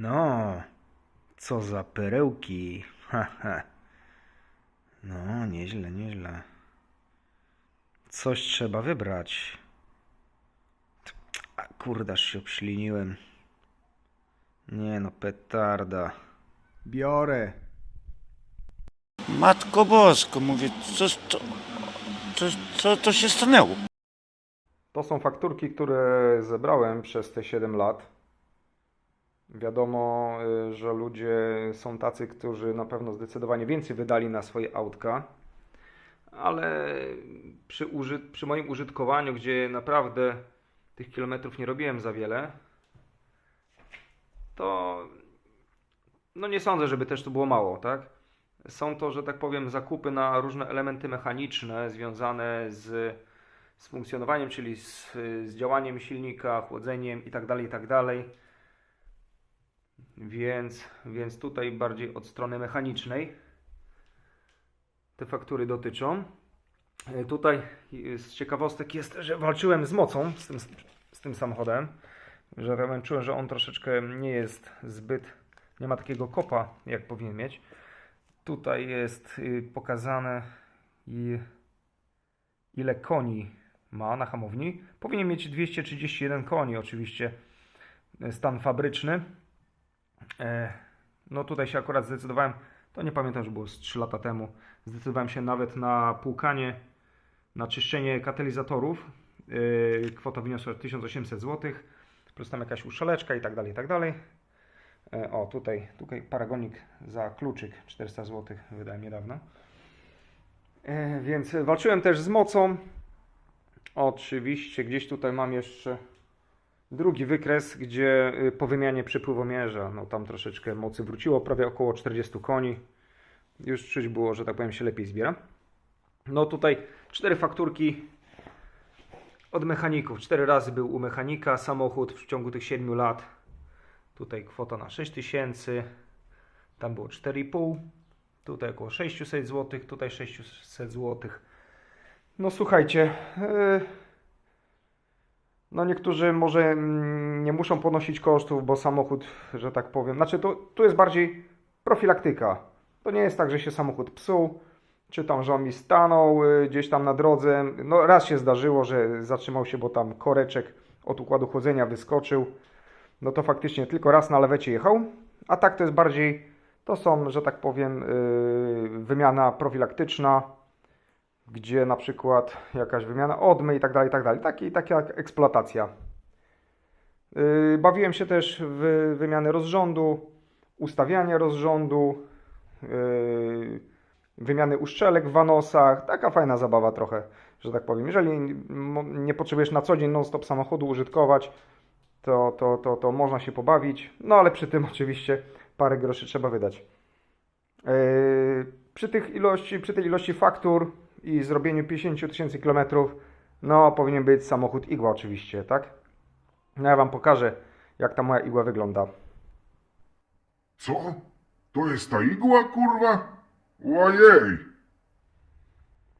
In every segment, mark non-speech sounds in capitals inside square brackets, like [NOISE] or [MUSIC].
No, co za perełki. [LAUGHS] Ha, ha. No, nieźle, nieźle. Coś trzeba wybrać. A kurde, aż się obśliniłem. Nie no, petarda. Biorę. Matko Bosko, mówię, co, co, co, co to się stanęło? To są fakturki, które zebrałem przez te 7 lat. Wiadomo, y, że ludzie są tacy, którzy na pewno zdecydowanie więcej wydali na swoje autka, ale przy, przy moim użytkowaniu, gdzie naprawdę tych kilometrów nie robiłem za wiele, to no nie sądzę, żeby też to było mało, tak? Są to, że tak powiem, zakupy na różne elementy mechaniczne związane z z funkcjonowaniem, czyli z, z działaniem silnika, chłodzeniem i tak dalej, i tak dalej. Więc, więc tutaj bardziej od strony mechanicznej te faktury dotyczą. E, Tutaj z ciekawostek jest, że walczyłem z mocą z tym, z tym samochodem, że czułem, że on troszeczkę nie jest zbyt, nie ma takiego kopa, jak powinien mieć. Tutaj jest y, pokazane ile koni ma na hamowni. Powinien mieć 231 koni, oczywiście e, stan fabryczny. E, No tutaj się akurat zdecydowałem, to nie pamiętam, że było z 3 lata temu, zdecydowałem się nawet na płukanie, na czyszczenie katalizatorów. E, Kwota wyniosła 1800 zł, plus tam jakaś uszczeleczka i tak dalej, i tak dalej. E, O, tutaj, tutaj paragonik za kluczyk 400 zł wydałem niedawno. Więc walczyłem też z mocą. Oczywiście gdzieś tutaj mam jeszcze drugi wykres, gdzie y, po wymianie przepływomierza, no tam troszeczkę mocy wróciło, prawie około 40 koni. Już czuć było, że tak powiem się lepiej zbiera. No tutaj cztery fakturki od mechaników. Cztery razy był u mechanika samochód w ciągu tych 7 lat. Tutaj kwota na 6000, tam było 4,5, tutaj około 600 zł, tutaj 600 zł. No słuchajcie, yy, no niektórzy może mm, nie muszą ponosić kosztów, bo samochód, że tak powiem, znaczy to, tu jest bardziej profilaktyka. To nie jest tak, że się samochód psuł, czy tam, że on mi stanął y, gdzieś tam na drodze. No raz się zdarzyło, że zatrzymał się, bo tam koreczek od układu chłodzenia wyskoczył. No to faktycznie tylko raz na lewecie jechał, a tak to jest bardziej, to są, że tak powiem, yy, wymiana profilaktyczna, gdzie na przykład jakaś wymiana odmy i tak dalej, i tak dalej. Taki, taka eksploatacja. Yy, Bawiłem się też w wymianę rozrządu, ustawianie rozrządu, yy, wymiany uszczelek w wanosach. Taka fajna zabawa trochę, że tak powiem. Jeżeli nie potrzebujesz na co dzień non-stop samochodu użytkować, to, to, to, to można się pobawić. No ale przy tym [LAUGHS] oczywiście parę groszy trzeba wydać. Yy, przy, tych ilości, przy tej ilości faktur i zrobieniu 50 tysięcy kilometrów, no powinien być samochód igła oczywiście, tak? No ja Wam pokażę, jak ta moja igła wygląda. Co? To jest ta igła, kurwa? Ojej!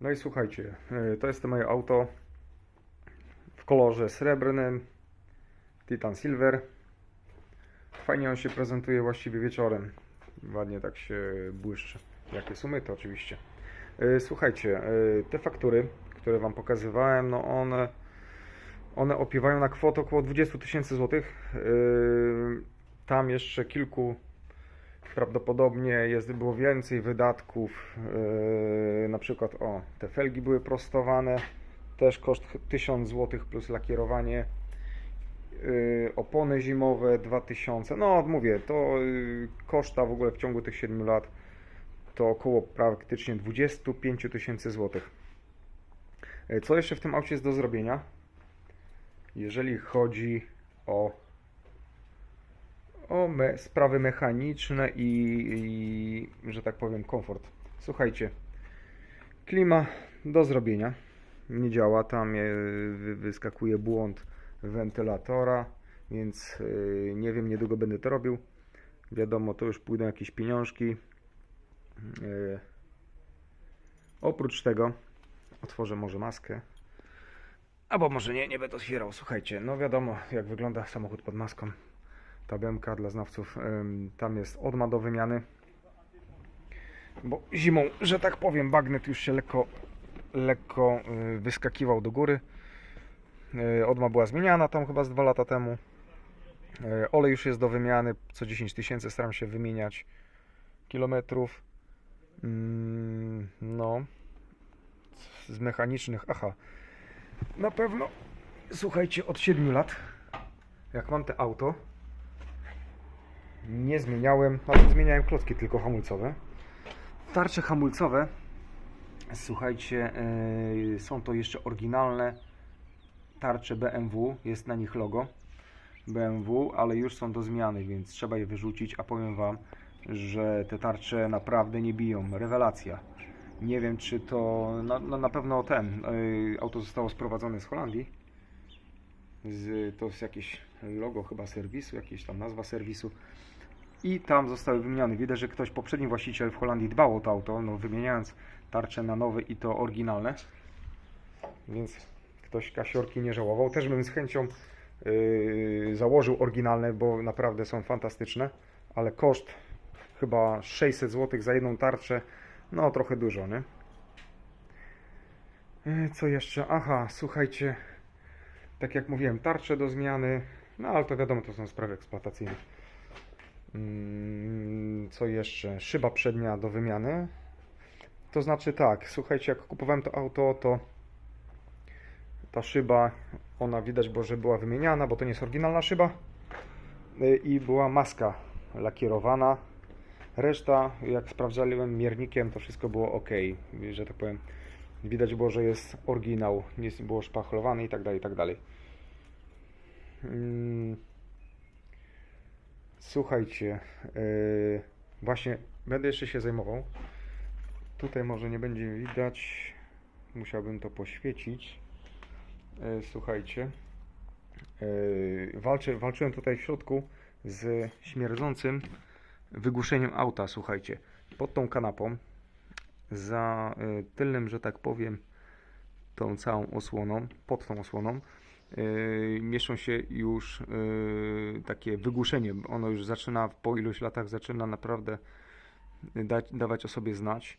No i słuchajcie, yy, to jest to moje auto w kolorze srebrnym, Titan Silver. Fajnie on się prezentuje właściwie wieczorem. Ładnie tak się błyszczy. Jakie są myty oczywiście. Yy, Słuchajcie, yy, te faktury, które Wam pokazywałem, no one, one opiewają na kwotę około 20 tysięcy złotych. Yy, Tam jeszcze kilku prawdopodobnie jest, było więcej wydatków. Na przykład, o, te felgi były prostowane, też koszt 1000 zł plus lakierowanie. Opony zimowe 2000. No, mówię, to koszta w ogóle w ciągu tych 7 lat to około praktycznie 25 tysięcy złotych. Yy, Co jeszcze w tym aucie jest do zrobienia? Jeżeli chodzi o o me, sprawy mechaniczne i, i, że tak powiem, komfort. Słuchajcie, klima do zrobienia. Nie działa, tam e, wy- wyskakuje błąd wentylatora, więc e, nie wiem, niedługo będę to robił. Wiadomo, to już pójdą jakieś pieniążki. E, Oprócz tego otworzę może maskę. Albo może nie, nie będę otwierał. Słuchajcie, no wiadomo, jak wygląda samochód pod maską Ta BMK dla znawców, tam jest odma do wymiany. Bo zimą, że tak powiem, bagnet już się lekko, lekko y, wyskakiwał do góry. Y, Odma była zmieniana tam chyba z dwa lata temu. Y, Olej już jest do wymiany, co 10 tysięcy staram się wymieniać kilometrów. Mm, No, z mechanicznych, aha, na pewno, słuchajcie, od 7 lat, jak mam te auto, nie zmieniałem, znaczy zmieniałem klocki tylko hamulcowe. Tarcze hamulcowe, słuchajcie, yy, są to jeszcze oryginalne tarcze BMW, jest na nich logo BMW, ale już są do zmiany, więc trzeba je wyrzucić, a powiem Wam, że te tarcze naprawdę nie biją, rewelacja. Nie wiem, czy to. No, no na pewno ten. Yy, auto zostało sprowadzone z Holandii. Z, to jest jakieś logo chyba serwisu, jakieś tam nazwa serwisu. I tam zostały wymienione. Widać, że ktoś, poprzedni właściciel w Holandii dbał o to auto, no, wymieniając tarcze na nowe i to oryginalne. Więc ktoś kasiorki nie żałował. Też bym z chęcią yy, założył oryginalne, bo naprawdę są fantastyczne. Ale koszt chyba 600 zł za jedną tarczę no, trochę dużo, nie? E, Co jeszcze? Aha, słuchajcie, tak jak mówiłem, tarcze do zmiany, no ale to wiadomo, to są sprawy eksploatacyjne. Mm, Co jeszcze? Szyba przednia do wymiany. To znaczy tak, słuchajcie, jak kupowałem to auto, to ta szyba, ona widać było, że była wymieniana, bo to nie jest oryginalna szyba. E, I była maska lakierowana, Reszta, jak sprawdzałem miernikiem, to wszystko było ok, że tak powiem. Widać było, że jest oryginał, nie było szpachlowany i tak dalej, i tak dalej. Mm. Słuchajcie, yy, właśnie będę jeszcze się zajmował. Tutaj może nie będzie widać, musiałbym to poświecić. Yy, słuchajcie, yy, walczę, walczyłem tutaj w środku z śmierdzącym wygłuszeniem auta, słuchajcie, pod tą kanapą, za y, tylnym, że tak powiem, tą całą osłoną, pod tą osłoną, y, mieszczą się już y, takie wygłuszenie. Ono już zaczyna, po iluś latach zaczyna naprawdę dać, dawać o sobie znać,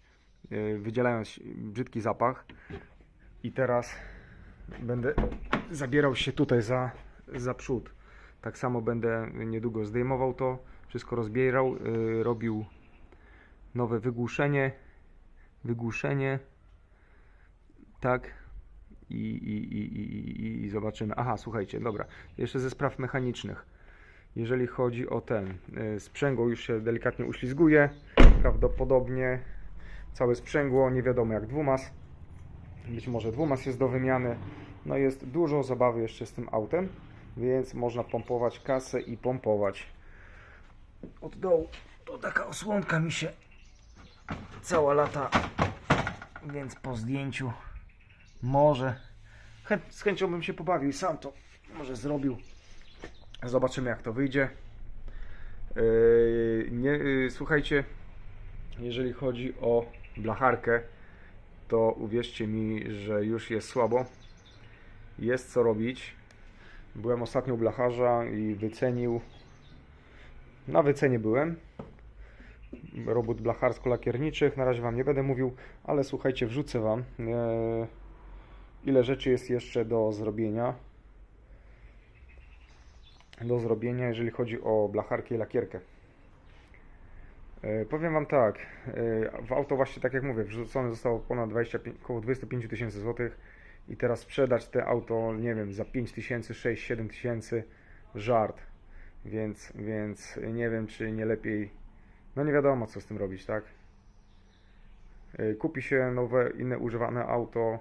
y, wydzielając brzydki zapach. I teraz będę zabierał się tutaj za, za przód. Tak samo będę niedługo zdejmował to, wszystko rozbierał, y, robił nowe wygłuszenie, wygłuszenie, tak, i, i, i, i, zobaczymy. Aha, słuchajcie, dobra, jeszcze ze spraw mechanicznych. Jeżeli chodzi o ten, y, sprzęgło już się delikatnie uślizguje, prawdopodobnie całe sprzęgło, nie wiadomo jak dwumas, być może dwumas jest do wymiany, no jest dużo zabawy jeszcze z tym autem, więc można pompować kasę i pompować od dołu. To taka osłonka mi się cała lata, więc po zdjęciu może chęt, z chęcią bym się pobawił i sam to może zrobił. Zobaczymy jak to wyjdzie. Yy, nie, yy, słuchajcie, jeżeli chodzi o blacharkę, to uwierzcie mi, że już jest słabo. Jest co robić. Byłem ostatnio u blacharza i wycenił na wycenie byłem. Robót blacharsko-lakierniczych. Na razie Wam nie będę mówił, ale słuchajcie, wrzucę Wam e, ile rzeczy jest jeszcze do zrobienia. Do zrobienia, jeżeli chodzi o blacharkę i lakierkę. E, powiem Wam tak, e, w auto właśnie tak jak mówię, wrzucone zostało ponad 25, około 25 tysięcy złotych i teraz sprzedać te auto, nie wiem, za 5 tysięcy, 6, 7 tysięcy, żart. Więc, więc nie wiem, czy nie lepiej. No nie wiadomo, co z tym robić, tak? Y, Kupi się nowe, inne używane auto,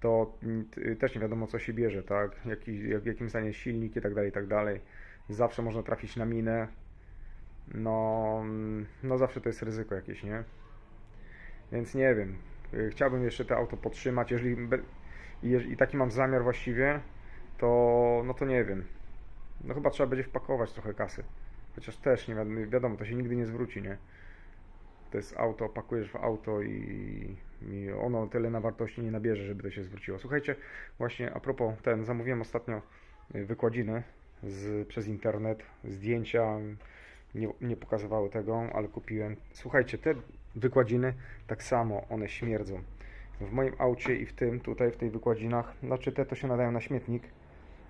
to t- też nie wiadomo, co się bierze, tak? Jaki, jak- w jakim stanie silnik i tak dalej, i tak dalej. Zawsze można trafić na minę. No, mm, no zawsze to jest ryzyko jakieś, nie? Więc nie wiem. Y, Chciałbym jeszcze to auto podtrzymać, jeżeli i taki mam zamiar właściwie, to no to nie wiem. No chyba trzeba będzie wpakować trochę kasy. Chociaż też nie wiadomo, wiadomo, to się nigdy nie zwróci, nie? To jest auto, pakujesz w auto i, i ono tyle na wartości nie nabierze, żeby to się zwróciło. Słuchajcie, właśnie a propos ten, zamówiłem ostatnio y, wykładziny z, przez internet. Zdjęcia nie, nie pokazywały tego, ale kupiłem. Słuchajcie, te wykładziny tak samo one śmierdzą. W moim aucie i w tym, tutaj w tej wykładzinach, znaczy te to się nadają na śmietnik.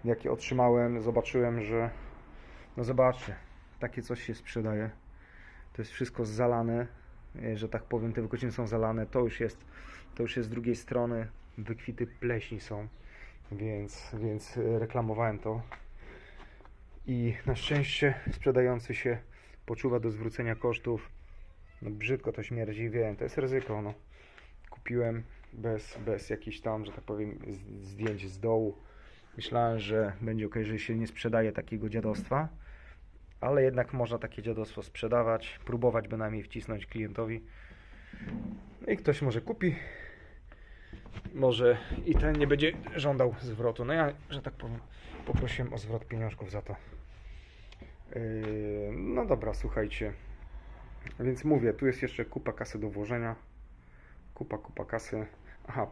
Jak je otrzymałem, zobaczyłem, że no zobaczcie, takie coś się sprzedaje. To jest wszystko zalane, e, że tak powiem, te wykładziny są zalane. To już jest, to już jest z drugiej strony, wykwity pleśni są, więc, więc e, reklamowałem to. I na szczęście sprzedający się poczuwa do zwrócenia kosztów. No brzydko to śmierdzi, wiem, to jest ryzyko. No. Kupiłem bez, bez jakichś tam, że tak powiem, zdjęć z dołu. Myślałem, że będzie ok, że się nie sprzedaje takiego dziadostwa, ale jednak można takie dziadostwo sprzedawać, próbować bynajmniej wcisnąć klientowi. No i ktoś może kupi, może i ten nie będzie żądał zwrotu. No ja, że tak powiem, poprosiłem o zwrot pieniążków za to. Yy, no dobra, słuchajcie. Więc mówię, tu jest jeszcze kupa kasy do włożenia. Kupa, kupa kasy. Aha,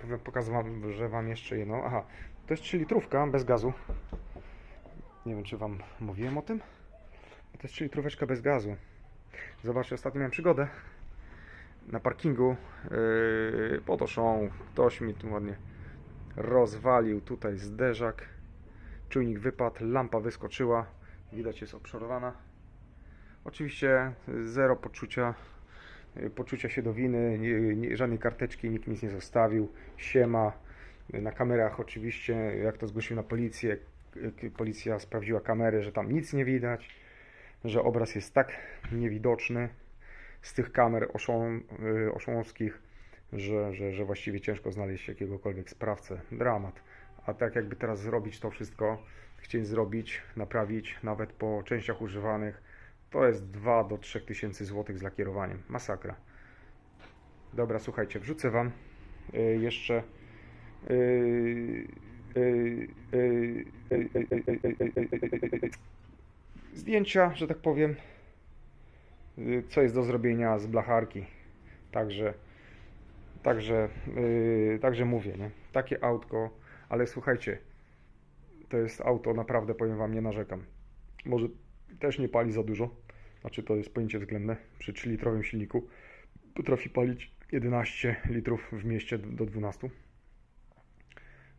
wam, że wam jeszcze jedno. Aha, to jest 3 litrówka bez gazu. Nie wiem, czy wam mówiłem o tym. To jest 3 litróweczka bez gazu. Zobaczcie, ostatnio miałem przygodę na parkingu yy, pod. Ktoś mi tu ładnie rozwalił tutaj zderzak. Czujnik wypadł, lampa wyskoczyła. Widać jest obszorowana. Oczywiście zero poczucia, poczucia się do winy, nie, nie, żadnej karteczki, nikt nic nie zostawił. Siema. Y, Na kamerach oczywiście, jak to zgłosił na policję, y, policja sprawdziła kamery, że tam nic nie widać, że obraz jest tak niewidoczny z tych kamer oszą, y, oszołowskich, że, że, że właściwie ciężko znaleźć jakiegokolwiek sprawcę. Dramat. A tak jakby teraz zrobić to wszystko, chcieć zrobić, naprawić, nawet po częściach używanych, to jest 2 do 3 tysięcy złotych z lakierowaniem. Masakra. Dobra, słuchajcie, wrzucę Wam jeszcze zdjęcia, że tak powiem, co jest do zrobienia z blacharki. Także, także, także mówię, nie? Takie autko, ale słuchajcie, to jest auto, naprawdę powiem Wam, nie narzekam. Może też nie pali za dużo, znaczy to jest pojęcie względne. Przy 3-litrowym silniku potrafi palić 11 litrów w mieście do 12.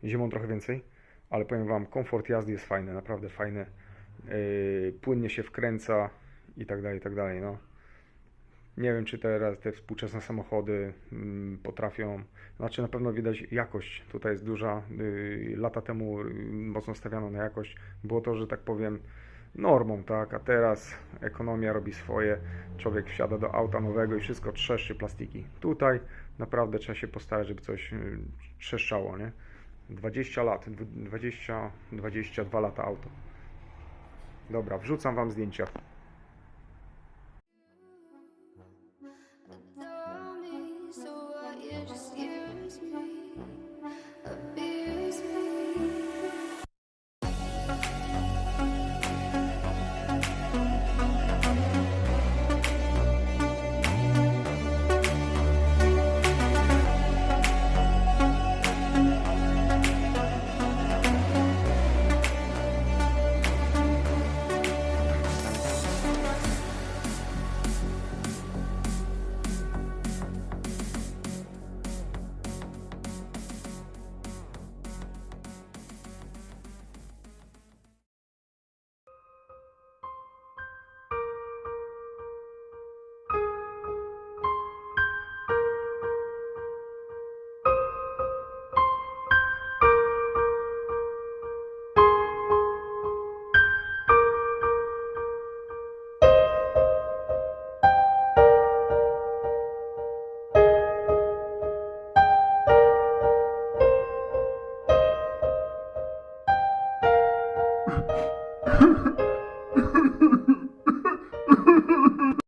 Zimą trochę więcej, ale powiem Wam, komfort jazdy jest fajny, naprawdę fajny. Yy, płynnie się wkręca i tak dalej, i tak dalej. No. Nie wiem, czy teraz te współczesne samochody mm, potrafią. Znaczy, na pewno widać jakość. Tutaj jest duża. Yy, lata temu yy, mocno stawiano na jakość. Było to, że tak powiem, normą, tak? A teraz ekonomia robi swoje. Człowiek wsiada do auta nowego i wszystko trzeszczy plastiki. Tutaj naprawdę trzeba się postarać, żeby coś yy, trzeszczało, nie? 20 lat, dw- 20, 22 lata auto. Dobra, wrzucam Wam zdjęcia.